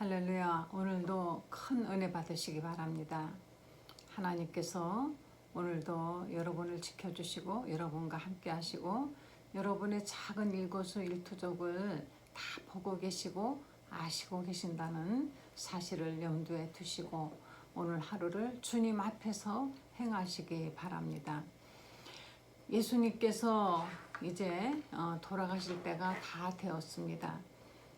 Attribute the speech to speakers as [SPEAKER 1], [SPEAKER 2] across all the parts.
[SPEAKER 1] 할렐루야. 오늘도 큰 은혜 받으시기 바랍니다. 하나님께서 오늘도 여러분을 지켜주시고 여러분과 함께 하시고 여러분의 작은 일거수 일투족을 다 보고 계시고 아시고 계신다는 사실을 염두에 두시고 오늘 하루를 주님 앞에서 행하시기 바랍니다. 예수님께서 이제 어, 돌아가실 때가 다 되었습니다.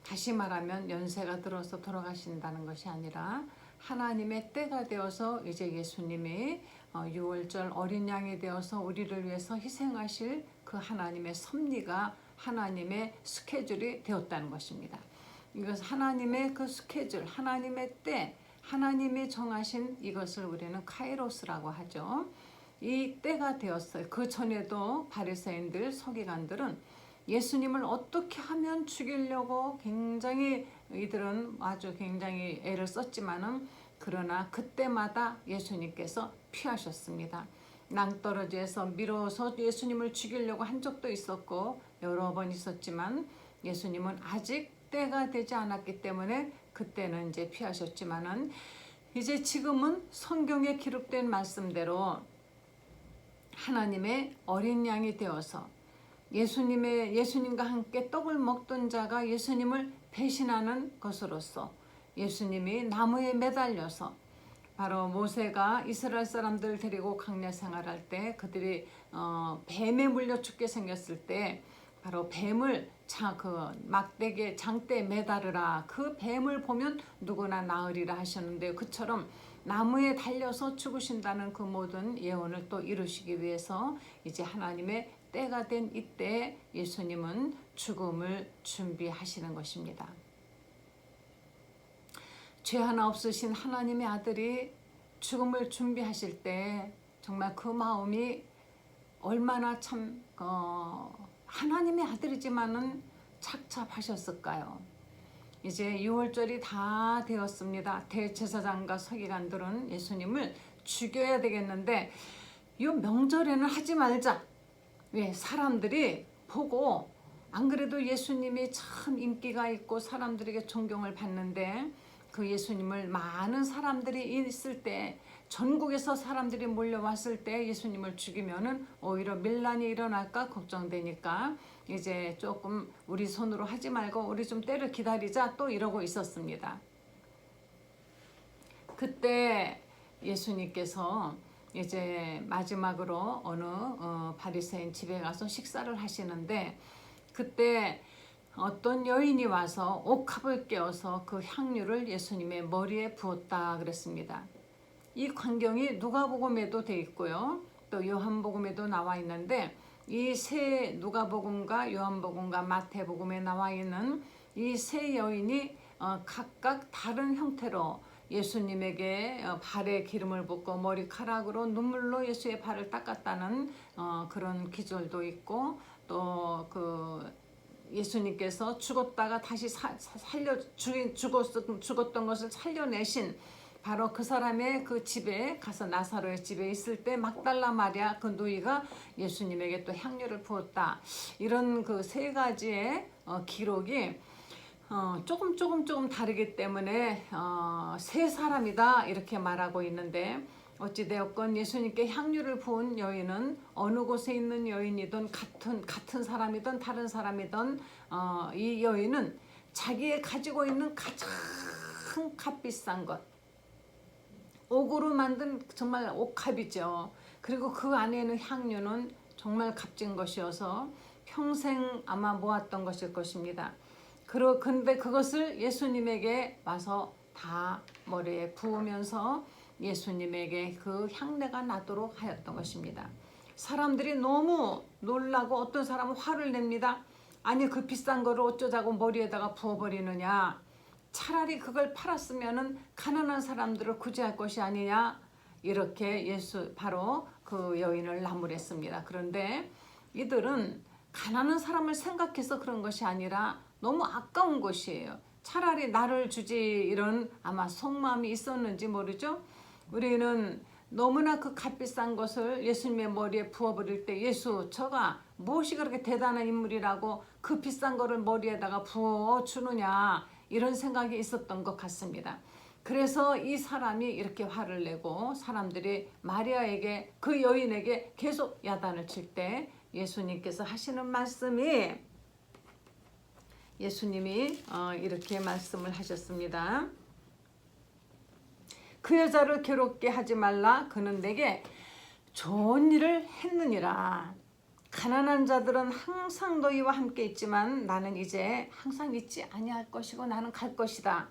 [SPEAKER 1] 다시 말하면 연세가 들어서 돌아가신다는 것이 아니라 하나님의 때가 되어서 이제 예수님이 어, 유월절 어린 양이 되어서 우리를 위해서 희생하실 그 하나님의 섭리가 하나님의 스케줄이 되었다는 것입니다. 이것 하나님의 그 스케줄, 하나님의 때, 하나님이 정하신 이것을 우리는 카이로스라고 하죠. 이 때가 되었어요. 그 전에도 바리새인들, 서기관들은 예수님을 어떻게 하면 죽이려고 굉장히 이들은 아주 굉장히 애를 썼지만은 그러나 그때마다 예수님께서 피하셨습니다. 낭떠러지에서 밀어서 예수님을 죽이려고 한 적도 있었고 여러 번 있었지만 예수님은 아직 때가 되지 않았기 때문에 그때는 이제 피하셨지만은 이제 지금은 성경에 기록된 말씀대로 하나님의 어린 양이 되어서 예수님의 예수님과 함께 떡을 먹던 자가 예수님을 배신하는 것으로서 예수님이 나무에 매달려서 바로 모세가 이스라엘 사람들 데리고 강야 생활할 때 그들이 어, 뱀에 물려 죽게 생겼을 때 바로 뱀을 자그 막대기에 장대에 매달으라. 그 뱀을 보면 누구나 나으리라 하셨는데 그처럼 나무에 달려서 죽으신다는 그 모든 예언을 또 이루시기 위해서 이제 하나님의 때가 된 이때 예수님은 죽음을 준비하시는 것입니다. 죄 하나 없으신 하나님의 아들이 죽음을 준비하실 때 정말 그 마음이 얼마나 참 어, 하나님의 아들이지만은 착잡하셨을까요? 이제 6월절이 다 되었습니다. 대제사장과 서기관들은 예수님을 죽여야 되겠는데 이 명절에는 하지 말자. 왜 사람들이 보고 안 그래도 예수님이 참 인기가 있고 사람들에게 존경을 받는데 그 예수님을 많은 사람들이 있을 때 전국에서 사람들이 몰려왔을 때 예수님을 죽이면은 오히려 밀란이 일어날까 걱정되니까 이제 조금 우리 손으로 하지 말고 우리 좀 때를 기다리자 또 이러고 있었습니다. 그때 예수님께서 이제 마지막으로 어느 어, 바리새인 집에 가서 식사를 하시는데 그때 어떤 여인이 와서 옥합을 깨어서 그 향유를 예수님의 머리에 부었다 그랬습니다. 이 광경이 누가복음에도 돼 있고요. 또 요한복음에도 나와 있는데 이 세 누가복음과 요한복음과 마태복음에 나와 있는 이 세 여인이 어, 각각 다른 형태로 예수님에게 어, 발에 기름을 붓고 머리카락으로 눈물로 예수의 발을 닦았다는 어, 그런 기절도 있고 또그 예수님께서 죽었다가 다시 사, 살려 죽었던 것을 살려내신 바로 그 사람의 그 집에 가서 나사로의 집에 있을 때 막달라 마리아 그 누이가 예수님에게 또 향료를 부었다. 이런 그 세 가지의 어, 기록이 어, 조금 조금 조금 다르기 때문에 어, 세 사람이다 이렇게 말하고 있는데 어찌 되었건 예수님께 향유를 부은 여인은 어느 곳에 있는 여인이든 같은 같은 사람이든 다른 사람이든 어, 이 여인은 자기의 가지고 있는 가장 값비싼 것 옥으로 만든 정말 옥합이죠. 그리고 그 안에는 향유는 정말 값진 것이어서 평생 아마 모았던 것일 것입니다. 그러 근데 그것을 예수님에게 와서 다 머리에 부으면서 예수님에게 그 향내가 나도록 하였던 것입니다. 사람들이 너무 놀라고 어떤 사람은 화를 냅니다. 아니 그 비싼 거를 어쩌자고 머리에다가 부어버리느냐. 차라리 그걸 팔았으면은 가난한 사람들을 구제할 것이 아니냐. 이렇게 예수 바로 그 여인을 나무랬습니다. 그런데 이들은 가난한 사람을 생각해서 그런 것이 아니라 너무 아까운 것이에요. 차라리 나를 주지 이런 아마 속마음이 있었는지 모르죠. 우리는 너무나 그 값비싼 것을 예수님의 머리에 부어버릴 때 예수 저가 무엇이 그렇게 대단한 인물이라고 그 비싼 거를 머리에다가 부어 주느냐 이런 생각이 있었던 것 같습니다. 그래서 이 사람이 이렇게 화를 내고 사람들이 마리아에게 그 여인에게 계속 야단을 칠 때 예수님께서 하시는 말씀이 예수님이 어, 이렇게 말씀을 하셨습니다. 그 여자를 괴롭게 하지 말라. 그는 내게 좋은 일을 했느니라. 가난한 자들은 항상 너희와 함께 있지만 나는 이제 항상 있지 아니할 것이고 나는 갈 것이다.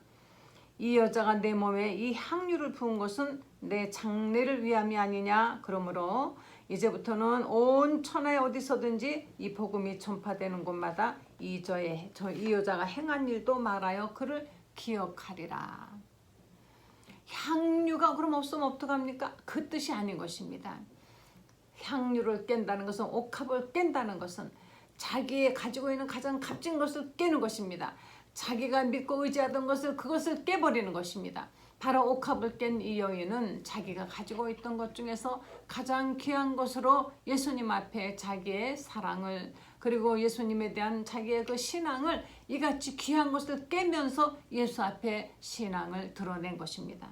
[SPEAKER 1] 이 여자가 내 몸에 이 향유를 부은 것은 내 장례를 위함이 아니냐. 그러므로 이제부터는 온 천하에 어디서든지 이 복음이 전파되는 곳마다 이 저의 저 이 여자가 행한 일도 말하여 그를 기억하리라. 향유가 그럼 없으면 어떡합니까? 그 뜻이 아닌 것입니다. 향유를 깬다는 것은 옥합을 깬다는 것은 자기의 가지고 있는 가장 값진 것을 깨는 것입니다. 자기가 믿고 의지하던 것을 그것을 깨버리는 것입니다. 바로 옥합을 깬이 여인은 자기가 가지고 있던 것 중에서 가장 귀한 것으로 예수님 앞에 자기의 사랑을 그리고 예수님에 대한 자기의 그 신앙을 이같이 귀한 것을 깨면서 예수 앞에 신앙을 드러낸 것입니다.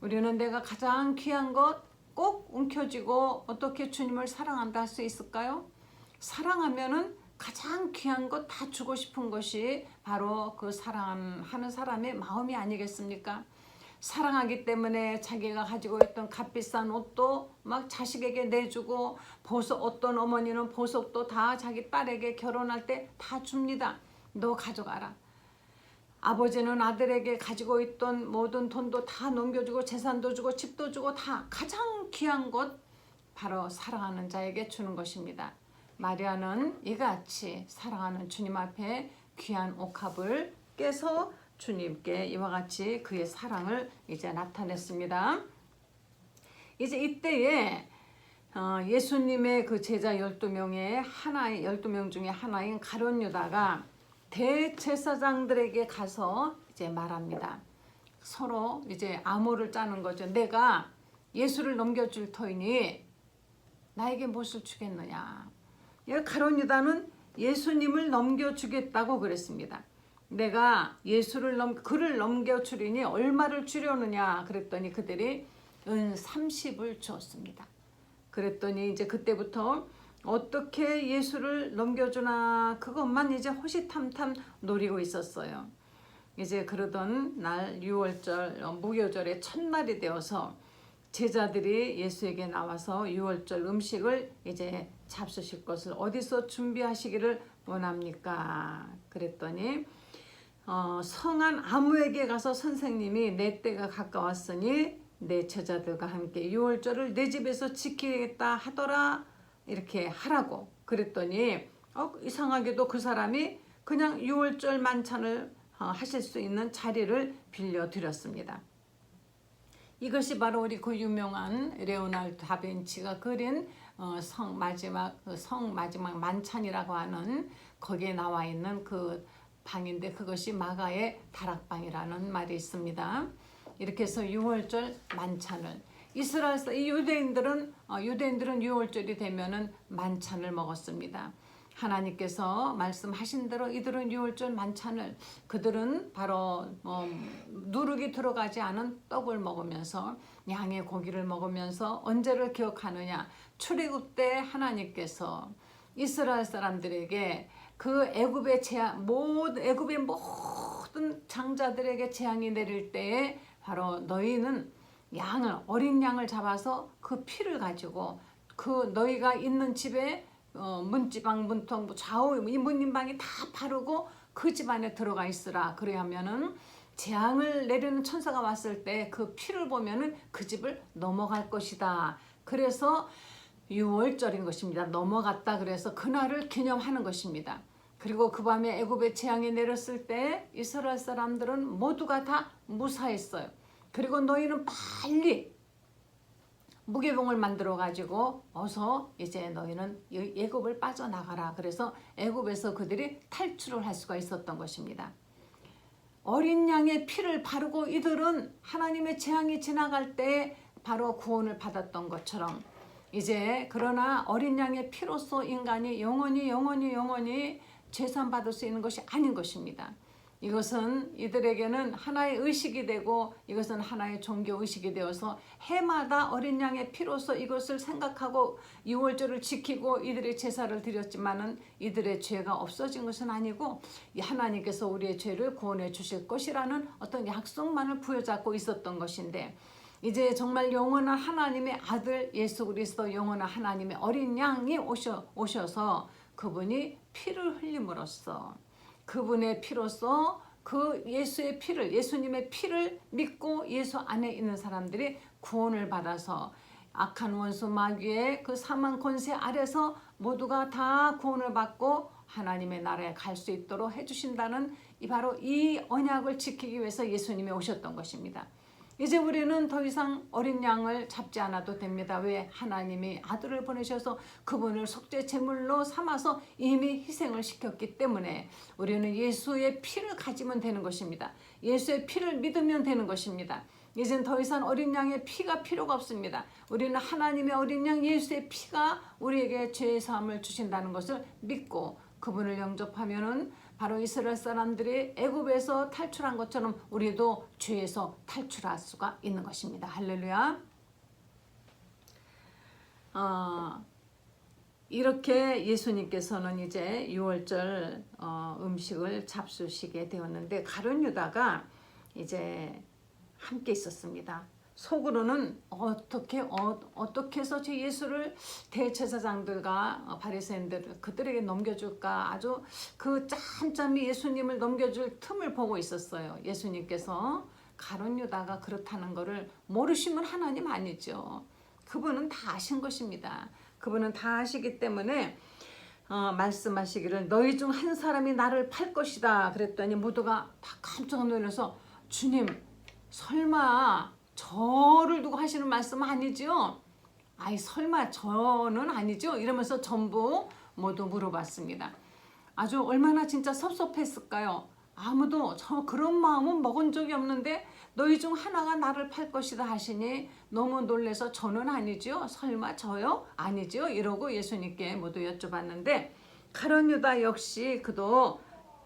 [SPEAKER 1] 우리는 내가 가장 귀한 것 꼭 움켜쥐고 어떻게 주님을 사랑한다 할 수 있을까요? 사랑하면은 가장 귀한 것 다 주고 싶은 것이 바로 그 사랑하는 사람의 마음이 아니겠습니까? 사랑하기 때문에 자기가 가지고 있던 값비싼 옷도 막 자식에게 내주고 보석 어떤 어머니는 보석도 다 자기 딸에게 결혼할 때 다 줍니다. 너 가져가라. 아버지는 아들에게 가지고 있던 모든 돈도 다 넘겨주고 재산도 주고 집도 주고 다 가장 귀한 것 바로 사랑하는 자에게 주는 것입니다. 마리아는 이같이 사랑하는 주님 앞에 귀한 옥합을 깨서 주님께 이와 같이 그의 사랑을 이제 나타냈습니다. 이제 이때에 어, 예수님의 그 제자 12명의 하나의 12명 중에 하나인 가론 유다가 대제사장들에게 가서 이제 말합니다. 서로 이제 암호를 짜는 거죠. 내가 예수를 넘겨줄 터이니 나에게 무엇을 주겠느냐. 가론 유다는 예수님을 넘겨주겠다고 그랬습니다. 내가 예수를 넘 그를 넘겨 주리니 얼마를 주려느냐 그랬더니 그들이 은 30을 주었습니다. 그랬더니 이제 그때부터 어떻게 예수를 넘겨주나 그것만 이제 호시탐탐 노리고 있었어요. 이제 그러던 날 6월절 어, 무교절의 첫날이 되어서 제자들이 예수에게 나와서 6월절 음식을 이제 잡수실 것을 어디서 준비하시기를 원합니까? 그랬더니 어, 성한 아무에게 가서 선생님이 내 때가 가까웠으니 내 제자들과 함께 6월절을 내 집에서 지키겠다 하더라 이렇게 하라고 그랬더니 어, 이상하게도 그 사람이 그냥 6월절 만찬을 어, 하실 수 있는 자리를 빌려 드렸습니다. 이것이 바로 우리 그 유명한 레오나르도 다빈치가 그린 어, 성 마지막 그성 마지막 만찬이라고 하는 거기에 나와 있는 그 방인데 그것이 마가의 다락방이라는 말이 있습니다. 이렇게 해서 6월절 만찬을 이스라엘 이 유대인들은 어, 유대인들은 6월절이 되면은 만찬을 먹었습니다. 하나님께서 말씀하신 대로 이들은 6월절 만찬을 그들은 바로 뭐 누룩이 들어가지 않은 떡을 먹으면서 양의 고기를 먹으면서 언제를 기억하느냐 출애굽 때 하나님께서 이스라엘 사람들에게 그 애굽의 재앙 모든 애굽의 모든 장자들에게 재앙이 내릴 때에 바로 너희는 양을 어린 양을 잡아서 그 피를 가지고 그 너희가 있는 집에 어, 문지방 문통 뭐 좌우 이 문인방이 다 바르고 그 집 안에 들어가 있으라 그래야면은 재앙을 내리는 천사가 왔을 때 그 피를 보면은 그 집을 넘어갈 것이다. 그래서 6월절인 것입니다. 넘어갔다 그래서 그날을 기념하는 것입니다. 그리고 그 밤에 애굽의 재앙이 내렸을 때 이스라엘 사람들은 모두가 다 무사했어요. 그리고 너희는 빨리 무게봉을 만들어 가지고 어서 이제 너희는 애굽을 빠져나가라. 그래서 애굽에서 그들이 탈출을 할 수가 있었던 것입니다. 어린 양의 피를 바르고 이들은 하나님의 재앙이 지나갈 때 바로 구원을 받았던 것처럼 이제 그러나 어린 양의 피로서 인간이 영원히 영원히 영원히 재산 받을 수 있는 것이 아닌 것입니다. 이것은 이들에게는 하나의 의식이 되고 이것은 하나의 종교 의식이 되어서 해마다 어린 양의 피로서 이것을 생각하고 유월절을 지키고 이들의 제사를 드렸지만은 이들의 죄가 없어진 것은 아니고 이 하나님께서 우리의 죄를 구원해 주실 것이라는 어떤 약속만을 부여잡고 있었던 것인데 이제 정말 영원한 하나님의 아들 예수 그리스도 영원한 하나님의 어린 양이 오셔 오셔서 그분이 피를 흘림으로써 그분의 피로써 그 예수의 피를 예수님의 피를 믿고 예수 안에 있는 사람들이 구원을 받아서 악한 원수 마귀의 그 사망 권세 아래서 모두가 다 구원을 받고 하나님의 나라에 갈 수 있도록 해주신다는 이 바로 이 언약을 지키기 위해서 예수님이 오셨던 것입니다. 이제 우리는 더 이상 어린 양을 잡지 않아도 됩니다. 왜 하나님이 아들을 보내셔서 그분을 속죄 제물로 삼아서 이미 희생을 시켰기 때문에 우리는 예수의 피를 가지면 되는 것입니다. 예수의 피를 믿으면 되는 것입니다. 이젠 더 이상 어린 양의 피가 필요가 없습니다. 우리는 하나님의 어린 양 예수의 피가 우리에게 죄의 사함을 주신다는 것을 믿고 그분을 영접하면은 바로 이스라엘 사람들이 애굽에서 탈출한 것처럼 우리도 죄에서 탈출할 수가 있는 것입니다. 할렐루야. 어, 이렇게 예수님께서는 이제 6월절 어, 음식을 잡수시게 되었는데 가룟 유다가 이제 함께 있었습니다. 속으로는 어떻게 어, 어떻게 해서 저 예수를 대제사장들과 어, 바리새인들 그들에게 넘겨줄까 아주 그 짬짬이 예수님을 넘겨줄 틈을 보고 있었어요. 예수님께서 가론 유다가 그렇다는 것을 모르시면 하나님 아니죠. 그분은 다 아신 것입니다. 그분은 다 아시기 때문에 어, 말씀하시기를 너희 중 한 사람이 나를 팔 것이다 그랬더니 모두가 다 깜짝 놀라서 주님 설마 저를 두고 하시는 말씀 아니죠? 아이 설마 저는 아니죠? 이러면서 전부 모두 물어봤습니다. 아주 얼마나 진짜 섭섭했을까요? 아무도 저 그런 마음은 먹은 적이 없는데 너희 중 하나가 나를 팔 것이다 하시니 너무 놀래서 저는 아니죠? 설마 저요? 아니죠? 이러고 예수님께 모두 여쭤봤는데 가론 유다 역시 그도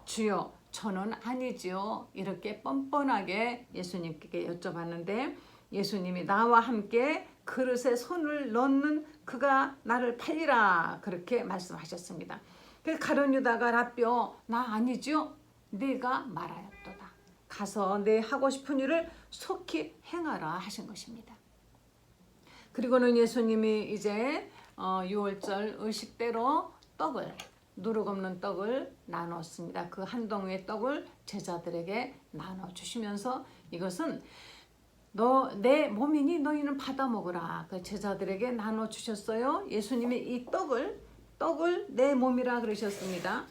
[SPEAKER 1] 주여 저는 아니지요. 이렇게 뻔뻔하게 예수님께 여쭤봤는데 예수님이 나와 함께 그릇에 손을 넣는 그가 나를 팔리라 그렇게 말씀하셨습니다. 그 가론 유다가 라뼈 나 아니죠? 네가 말하였도다. 가서 내 하고 싶은 일을 속히 행하라 하신 것입니다. 그리고는 예수님이 이제 어, 6월절 의식대로 떡을 누룩 없는 떡을 나눴습니다. 그한 덩이의 떡을 제자들에게 나눠 주시면서 이것은 너 내 몸이니 너희는 받아 먹으라. 그 제자들에게 나눠 주셨어요. 예수님이 이 떡을 떡을 내 몸이라 그러셨습니다.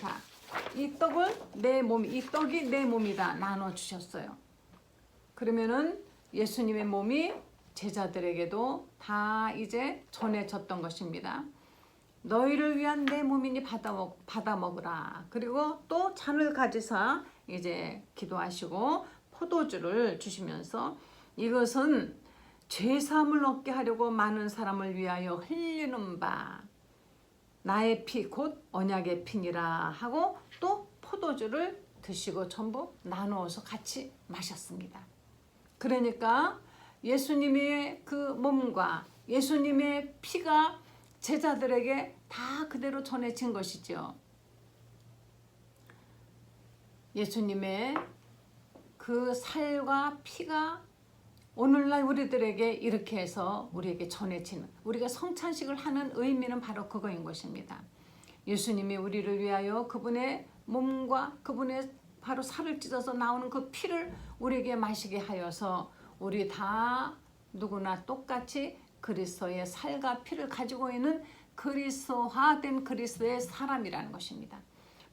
[SPEAKER 1] 자, 이 떡을 내 몸, 이 떡이 내 몸이다 나눠 주셨어요. 그러면은 예수님의 몸이 제자들에게도 다 이제 전해졌던 것입니다. 너희를 위한 내 몸이니 받아 먹 받아 먹으라. 그리고 또 잔을 가지사 이제 기도하시고 포도주를 주시면서 이것은 죄 사함을 얻게 하려고 많은 사람을 위하여 흘리는 바 나의 피 곧 언약의 피니라 하고 또 포도주를 드시고 전부 나누어서 같이 마셨습니다. 그러니까 예수님의 그 몸과 예수님의 피가 제자들에게 다 그대로 전해진 것이죠. 예수님의 그 살과 피가 오늘날 우리들에게 이렇게 해서 우리에게 전해지는 우리가 성찬식을 하는 의미는 바로 그거인 것입니다. 예수님이 우리를 위하여 그분의 몸과 그분의 바로 살을 찢어서 나오는 그 피를 우리에게 마시게 하여서 우리 다 누구나 똑같이 그리스도의 살과 피를 가지고 있는 그리스도화된 그리스도의 사람이라는 것입니다.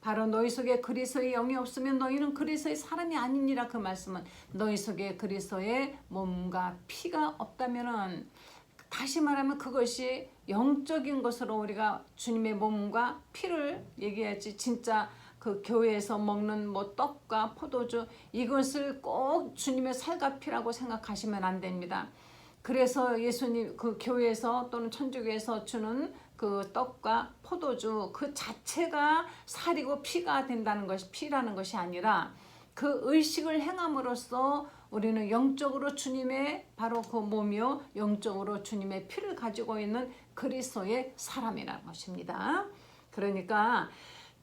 [SPEAKER 1] 바로 너희 속에 그리스도의 영이 없으면 너희는 그리스도의 사람이 아니니라 그 말씀은 너희 속에 그리스도의 몸과 피가 없다면은 다시 말하면 그것이 영적인 것으로 우리가 주님의 몸과 피를 얘기하지 진짜 그 교회에서 먹는 뭐 떡과 포도주 이것을 꼭 주님의 살과 피라고 생각하시면 안 됩니다. 그래서 예수님 그 교회에서 또는 천주교에서 주는 그 떡과 포도주 그 자체가 살이고 피가 된다는 것이 피라는 것이 아니라 그 의식을 행함으로써 우리는 영적으로 주님의 바로 그 몸이요 영적으로 주님의 피를 가지고 있는 그리스도의 사람이라는 것입니다. 그러니까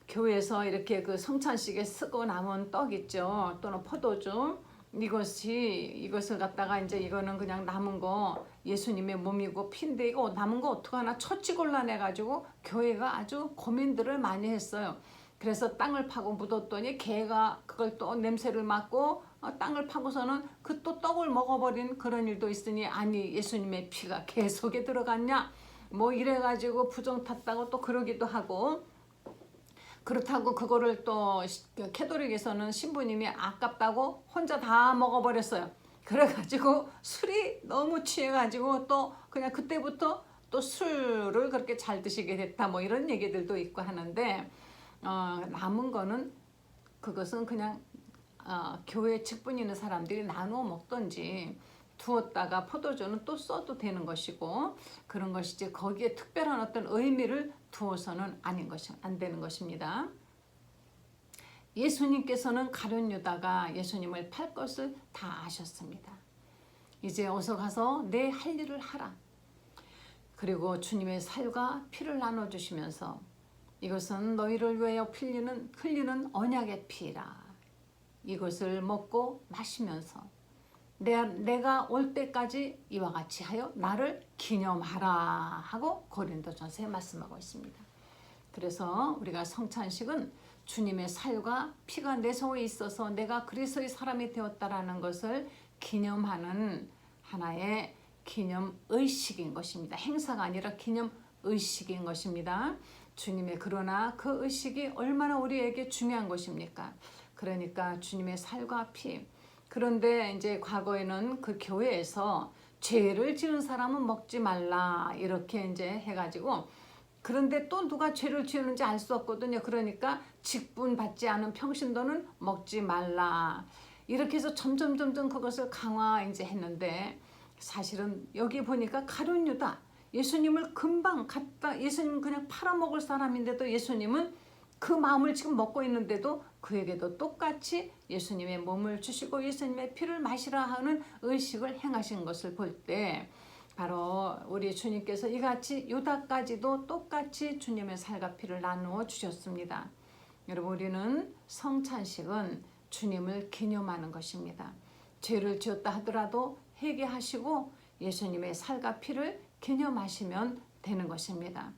[SPEAKER 1] 교회에서 이렇게 그 성찬식에 쓰고 남은 떡 있죠. 또는 포도주 이것이 이것을 갖다가 이제 이거는 그냥 남은 거 예수님의 몸이고 피인데 이거 남은 거 어떡하나 처치 곤란해 가지고 교회가 아주 고민들을 많이 했어요. 그래서 땅을 파고 묻었더니 개가 그걸 또 냄새를 맡고 어, 땅을 파고서는 그 또 떡을 먹어버린 그런 일도 있으니 아니 예수님의 피가 개 속에 들어갔냐 뭐 이래가지고 부정 탔다고 또 그러기도 하고 그렇다고 그거를 또 시- 그 캐도릭에서는 신부님이 아깝다고 혼자 다 먹어버렸어요. 그래가지고 술이 너무 취해가지고 또 그냥 그때부터 또 술을 그렇게 잘 드시게 됐다 뭐 이런 얘기들도 있고 하는데 어, 남은 거는 그것은 그냥 어, 교회 직분 있는 사람들이 나누어 먹던지 두었다가 포도주는 또 써도 되는 것이고 그런 것이지 거기에 특별한 어떤 의미를 두어서는 아닌 것이 안 되는 것입니다. 예수님께서는 가룟 유다가 예수님을 팔 것을 다 아셨습니다. 이제 어서 가서 내 할 일을 하라. 그리고 주님의 살과 피를 나눠 주시면서 이것은 너희를 위하여 흘리는 흘리는 언약의 피라. 이것을 먹고 마시면서 내, 내가 올 때까지 이와 같이 하여 나를 기념하라 하고 고린도전서에 말씀하고 있습니다. 그래서 우리가 성찬식은 주님의 살과 피가 내 속에 있어서 내가 그리스도의 사람이 되었다라는 것을 기념하는 하나의 기념 의식인 것입니다. 행사가 아니라 기념 의식인 것입니다. 주님의 그러나 그 의식이 얼마나 우리에게 중요한 것입니까? 그러니까 주님의 살과 피. 그런데 이제 과거에는 그 교회에서 죄를 지은 사람은 먹지 말라 이렇게 이제 해가지고 그런데 또 누가 죄를 지었는지 알 수 없거든요. 그러니까 직분 받지 않은 평신도는 먹지 말라. 이렇게 해서 점점 점점 그것을 강화 이제 했는데 사실은 여기 보니까 가룟 유다 예수님을 금방 갖다 예수님 그냥 팔아먹을 사람인데도 예수님은 그 마음을 지금 먹고 있는데도 그에게도 똑같이 예수님의 몸을 주시고 예수님의 피를 마시라 하는 의식을 행하신 것을 볼 때 바로 우리 주님께서 이같이 유다까지도 똑같이 주님의 살과 피를 나누어 주셨습니다. 여러분 우리는 성찬식은 주님을 기념하는 것입니다. 죄를 지었다 하더라도 회개하시고 예수님의 살과 피를 기념하시면 되는 것입니다.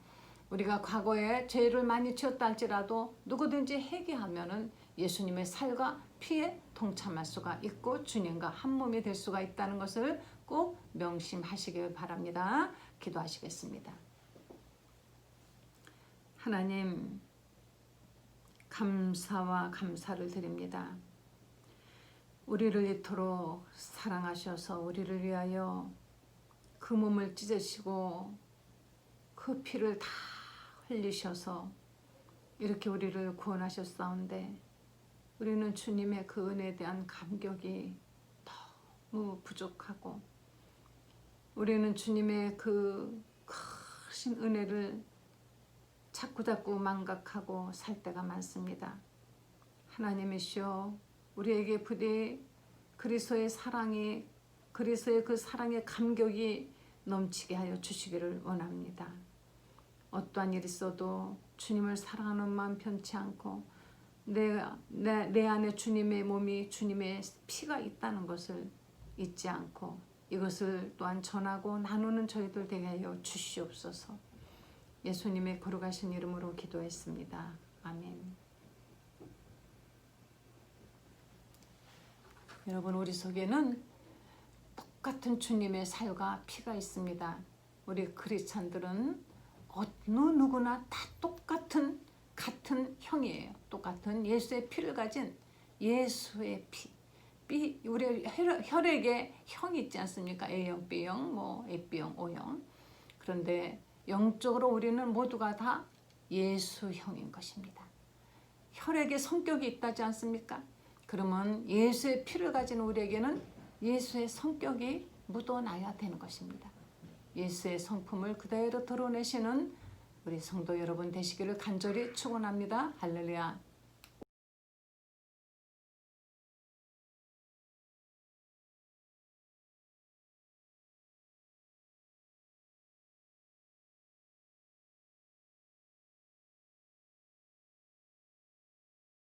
[SPEAKER 1] 우리가 과거에 죄를 많이 지었다 할지라도 누구든지 회개하면은 예수님의 살과 피에 동참할 수가 있고 주님과 한 몸이 될 수가 있다는 것을 꼭 명심하시길 바랍니다. 기도하시겠습니다. 하나님 감사와 감사를 드립니다. 우리를 이토록 사랑하셔서 우리를 위하여 그 몸을 찢으시고 그 피를 다 흘리셔서 이렇게 우리를 구원하셨사온데 우리는 주님의 그 은혜에 대한 감격이 너무 부족하고 우리는 주님의 그 크신 은혜를 자꾸자꾸 망각하고 살 때가 많습니다. 하나님이시여 우리에게 부디 그리스도의 사랑이 그리스도의 그 사랑의 감격이 넘치게 하여 주시기를 원합니다. 어떠한 일이 있어도 주님을 사랑하는 마음 변치 않고 내, 내, 내 안에 주님의 몸이 주님의 피가 있다는 것을 잊지 않고 이것을 또한 전하고 나누는 저희들 되게 하여 주시옵소서. 예수님의 거룩하신 이름으로 기도했습니다. 아멘. 여러분 우리 속에는 똑같은 주님의 살과 피가 있습니다. 우리 크리스찬들은 어느 누구나 다 똑같은 같은 형이에요. 똑같은 예수의 피를 가진 예수의 피. 피 우리 혈- 혈액에 형이 있지 않습니까? A형, B형, 뭐 AB형, O형. 그런데 영적으로 우리는 모두가 다 예수형인 것입니다. 혈액에 성격이 있다지 않습니까? 그러면 예수의 피를 가진 우리에게는 예수의 성격이 묻어나야 되는 것입니다. 예수의 성품을 그대로 드러내시는 우리 성도 여러분 되시기를 간절히 축원합니다. 할렐루야.